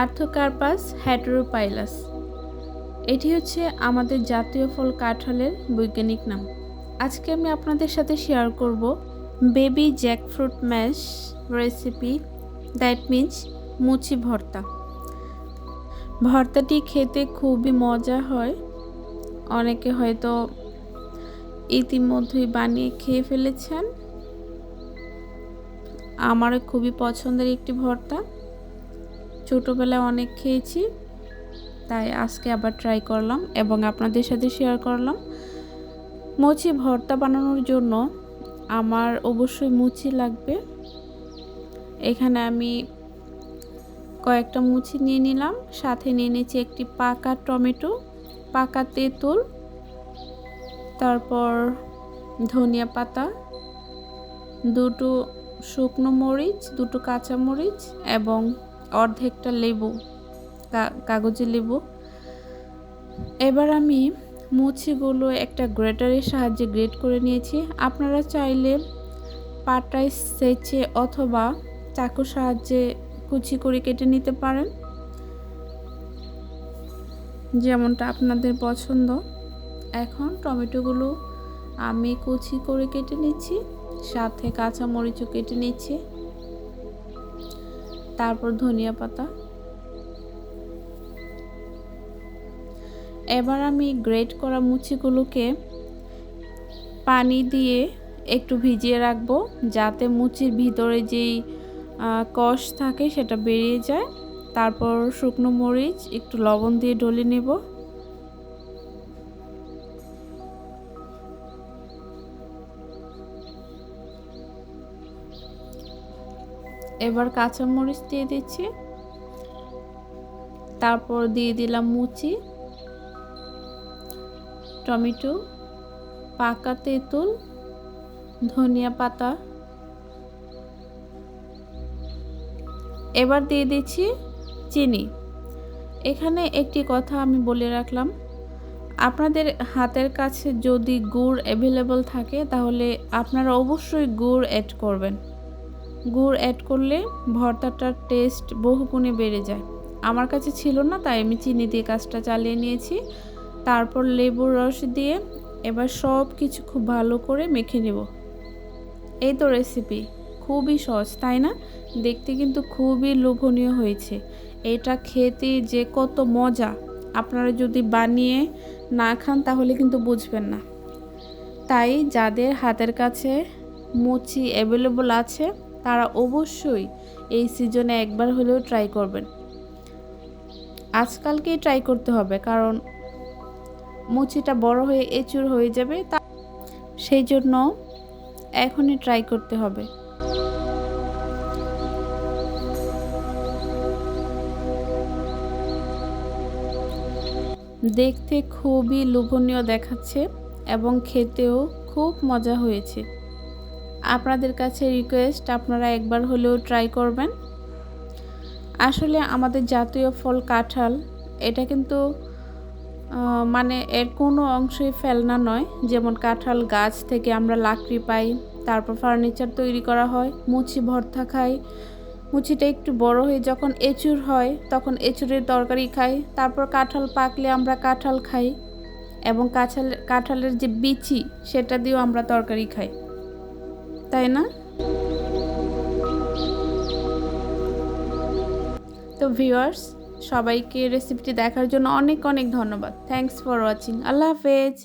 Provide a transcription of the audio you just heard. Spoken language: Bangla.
আর্থোকার্পাস হ্যাটেরোপাইলাস। এটি হচ্ছে আমাদের জাতীয় ফল কাঁঠালের বৈজ্ঞানিক নাম। আজকে আমি আপনাদের সাথে শেয়ার করব baby jackfruit mash recipe that means মুচি ভর্তা। ভর্তাটি খেতে খুবই মজা হয়। অনেকে হয়তো ইতিমধ্যেই বানিয়ে খেয়ে ফেলেছেন। আমার খুবই পছন্দের একটি ভর্তা। ছোটোবেলায় অনেক খেয়েছি, তাই আজকে আবার ট্রাই করলাম এবং আপনাদের সাথে শেয়ার করলাম। মুচি ভর্তা বানানোর জন্য আমার অবশ্যই মুচি লাগবে। এখানে আমি কয়েকটা মুচি নিয়ে নিলাম, সাথে নিয়ে নিয়েছি একটি পাকা টমেটো, পাকা তেঁতুল, তারপর ধনিয়া পাতা, দুটো শুকনো মরিচ, দুটো কাঁচা মরিচ এবং অর্ধেকটা লেবু কাগজের লেবু। এবার আমি মুছিগুলো একটা গ্রেটারের সাহায্যে গ্রেট করে নিয়েছি। আপনারা চাইলে পাটায় সেচে অথবা চাকুর সাহায্যে কুচি করে কেটে নিতে পারেন। যেমনটা আপনাদের পছন্দ। এখন টমেটোগুলো আমি কুচি করে কেটে নিচ্ছি, সাথে কাঁচা মরিচও কেটে নিচ্ছি। তারপর ধনিয়া পাতা। এবার আমি গ্রেট করা মুচিগুলোকে পানি দিয়ে একটু ভিজিয়ে রাখব, যাতে মুচির ভিতরে যেই কষ থাকে সেটা বেরিয়ে যায়। তারপর শুকনো মরিচ, একটু লবণ দিয়ে ডলে নেব। এবার কাঁচামরিচ দিয়ে দিচ্ছি। তারপর দিয়ে দিলাম মুচি, টমেটো, পাকা তেঁতুল, ধনিয়া পাতা। এবার দিয়ে দিচ্ছি চিনি। এখানে একটি কথা আমি বলে রাখলাম, আপনাদের হাতের কাছে যদি গুড় অ্যাভেলেবল থাকে, তাহলে আপনারা অবশ্যই গুড় অ্যাড করবেন। গুড় অ্যাড করলে ভর্তাটার টেস্ট বহুগুণে বেড়ে যায়। আমার কাছে ছিল না, তাই আমি চিনি দিয়ে কাজটা চালিয়ে নিয়েছি। তারপর লেবুর রস দিয়ে এবার সব কিছু খুব ভালো করে মেখে নেব। এই তো রেসিপি খুবই সহজ, তাই না? দেখতে কিন্তু খুবই লোভনীয় হয়েছে। এটা খেতে যে কত মজা। আপনারা যদি বানিয়ে না খান, তাহলে কিন্তু বুঝবেন না। তাই যাদের হাতের কাছে মুচি অ্যাভেলেবল আছে তারা অবশ্যই এই সিজনে একবার হলেও ট্রাই করবেন। আজকালকেই ট্রাই করতে হবে, কারণ মুচিটা বড় হয়ে এচুর হয়ে যাবে, তা সেই জন্য এখনই ট্রাই করতে হবে। দেখতে খুবই লোভনীয় দেখাচ্ছে এবং খেতেও খুব মজা হয়েছে। আপনাদের কাছে রিকোয়েস্ট আপনারা একবার হলেও ট্রাই করবেন। আসলে আমাদের জাতীয় ফল কাঁঠাল, এটা কিন্তু মানে এর কোনো অংশই ফেলনা নয়। যেমন কাঁঠাল গাছ থেকে আমরা লাকড়ি পাই, তারপর ফার্নিচার তৈরি করা হয়, মুচি ভর্তা খাই। মুচিটা একটু বড় হয়ে যখন এঁচুর হয়, তখন এঁচুরের তরকারি খাই। তারপর কাঁঠাল পাকলে আমরা কাঁঠাল খাই এবং কাঁঠাল, কাঁঠালের যে বিচি, সেটা দিয়েও আমরা তরকারি খাই। তাই না? তো ভিউয়ার্স সবাইকে রেসিপিটি দেখার জন্য অনেক অনেক ধন্যবাদ। থ্যাংকস ফর ওয়াচিং আল্লাহ হাফেজ।